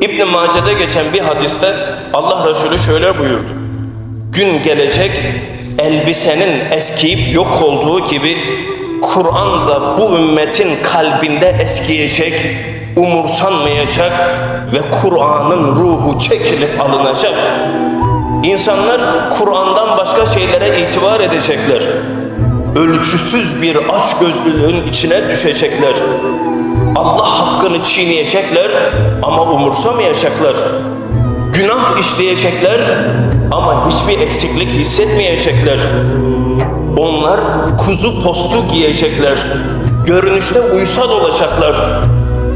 İbn Mace'de geçen bir hadiste Allah Resulü şöyle buyurdu. Gün gelecek elbisenin eskiyip yok olduğu gibi Kur'an da bu ümmetin kalbinde eskiyecek, umursanmayacak ve Kur'an'ın ruhu çekilip alınacak. İnsanlar Kur'an'dan başka şeylere itibar edecekler. Ölçüsüz bir açgözlülüğün içine düşecekler. Allah hakkını çiğneyecekler ama umursamayacaklar. Günah işleyecekler ama hiçbir eksiklik hissetmeyecekler. Onlar kuzu postu giyecekler. Görünüşte uysal olacaklar.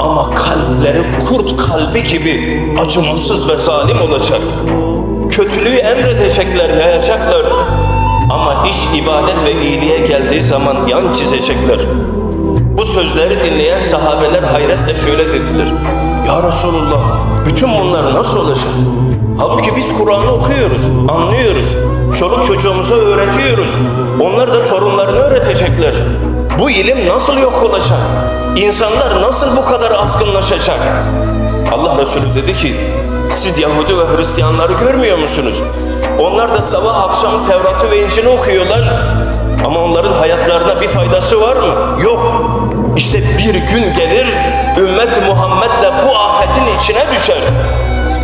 Ama kalpleri kurt kalbi gibi acımasız ve zalim olacak. Kötülüğü emredecekler, yayacaklar. Ama iş ibadet ve iyiliğe geldiği zaman yan çizecekler. Bu sözleri dinleyen sahabeler hayretle şöyle dediler. Ya Resulullah bütün bunlar nasıl olacak? Halbuki biz Kur'an'ı okuyoruz, anlıyoruz. Çoluk çocuğumuza öğretiyoruz. Onlar da torunlarını öğretecekler. Bu ilim nasıl yok olacak? İnsanlar nasıl bu kadar azgınlaşacak? Allah Resulü dedi ki siz Yahudi ve Hristiyanları görmüyor musunuz? Onlar da sabah akşam Tevrat'ı ve İncil'i okuyorlar. Ama onların hayatlarına bir faydası var mı? Yok. İşte bir gün gelir ümmet Muhammed de bu düşer.